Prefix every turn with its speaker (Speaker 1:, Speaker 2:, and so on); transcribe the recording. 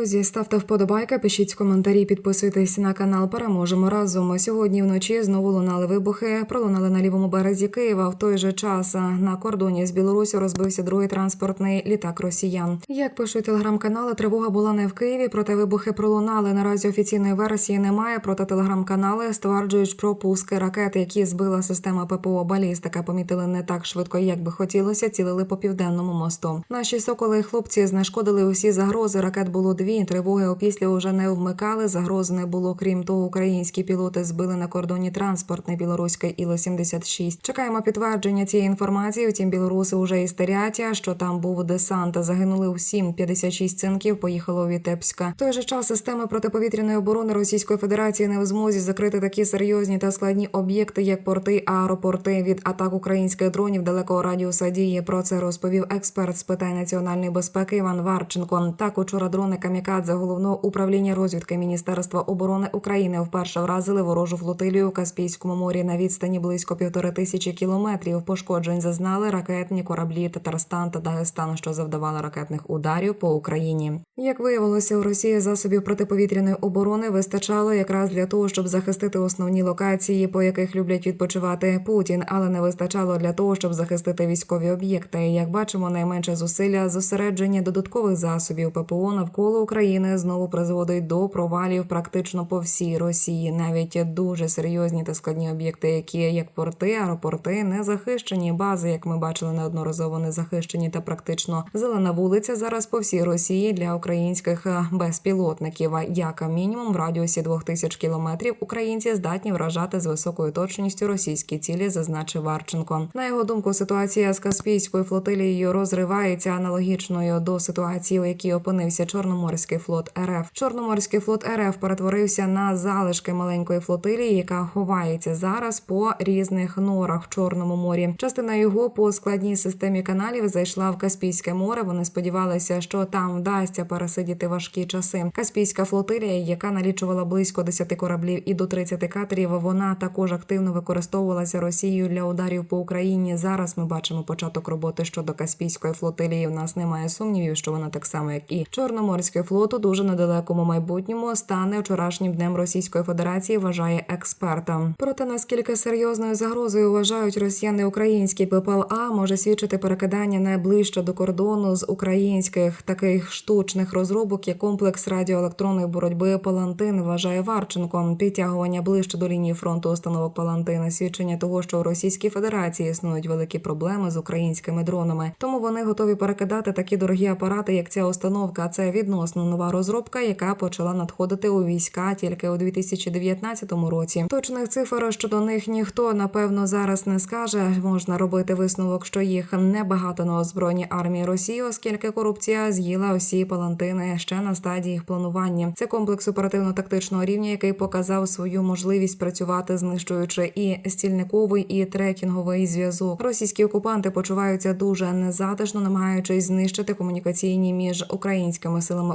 Speaker 1: Друзі, ставте вподобайки, пишіть коментарі, підписуйтесь на канал. Переможемо разом. Сьогодні вночі знову лунали вибухи. Пролунали на лівому березі Києва. В той же час на кордоні з Білорусі розбився другий транспортний літак росіян. Як пишуть телеграм-канали, тривога була не в Києві, проте вибухи пролунали. Наразі офіційної версії немає. Проте телеграм-канали стверджують про пуски ракет, які збила система ППО балістика. Помітили не так швидко, як би хотілося. Цілили по південному мосту. Наші соколи хлопці знешкодили усі загрози. Ракет було дві. Тривоги опісля уже не вмикали. Загроз не було. Крім того, українські пілоти збили на кордоні транспортний білоруський іл 76 Чекаємо підтвердження цієї інформації. Втім, білоруси вже істерять, що там був десант. Загинули усім. 56 цинків поїхало у Вітебська. В той же час системи протиповітряної оборони Російської Федерації не в змозі закрити такі серйозні та складні об'єкти, як порти, аеропорти від атак українських дронів далекого радіуса дії. Про це розповів експерт з питань національної безпеки Іван Варченко. Так учора дрони камікадзе головного управління розвідки Міністерства оборони України вперше вразили ворожу флотилію у Каспійському морі на відстані близько півтори тисячі кілометрів. Пошкоджень зазнали ракетні кораблі Татарстан та Дагестан, що завдавали ракетних ударів по Україні. Як виявилося, у Росії засобів протиповітряної оборони вистачало якраз для того, щоб захистити основні локації, по яких люблять відпочивати Путін, але не вистачало для того, щоб захистити військові об'єкти. Як бачимо, найменше зусилля зосередження додаткових засобів ППО навколо України знову призводить до провалів практично по всій Росії. Навіть дуже серйозні та складні об'єкти, які як порти, аеропорти, не захищені бази, як ми бачили неодноразово не захищені та практично зелена вулиця зараз по всій Росії для українських безпілотників. Як мінімум в радіусі 2000 кілометрів українці здатні вражати з високою точністю російські цілі, зазначив Варченко. На його думку, ситуація з Каспійською флотилією розривається аналогічною до ситуації, у якій опинився Чорноморський флот РФ. Чорноморський флот РФ перетворився на залишки маленької флотилії, яка ховається зараз по різних норах в Чорному морі. Частина його по складній системі каналів зайшла в Каспійське море. Вони сподівалися, що там вдасться пересидіти важкі часи. Каспійська флотилія, яка налічувала близько 10 кораблів і до 30 катерів, вона також активно використовувалася Росією для ударів по Україні. Зараз ми бачимо початок роботи щодо Каспійської флотилії. У нас немає сумнівів, що вона так само, як і Чорноморський флот, у дуже недалекому майбутньому стане вчорашнім днем Російської Федерації. Вважає експерта. Проте наскільки серйозною загрозою вважають росіяни український ППЛА, може свідчити перекидання найближче до кордону з українських таких штучних розробок, як комплекс радіоелектронної боротьби Палантин. Вважає Варченко. Підтягування ближче до лінії фронту установок Палантина. Свідчення того, що у Російській Федерації існують великі проблеми з українськими дронами. Тому вони готові перекидати такі дорогі апарати, як ця установка. Це відносно нова розробка, яка почала надходити у війська тільки у 2019 році. Точних цифр щодо них ніхто напевно зараз не скаже. Можна робити висновок, що їх небагато на озброєнні армії Росії, оскільки корупція з'їла усі палантини ще на стадії їх планування. Це комплекс оперативно-тактичного рівня, який показав свою можливість працювати, знищуючи і стільниковий, і трекінговий зв'язок. Російські окупанти почуваються дуже незатишно, намагаючись знищити комунікаційні між українськими силами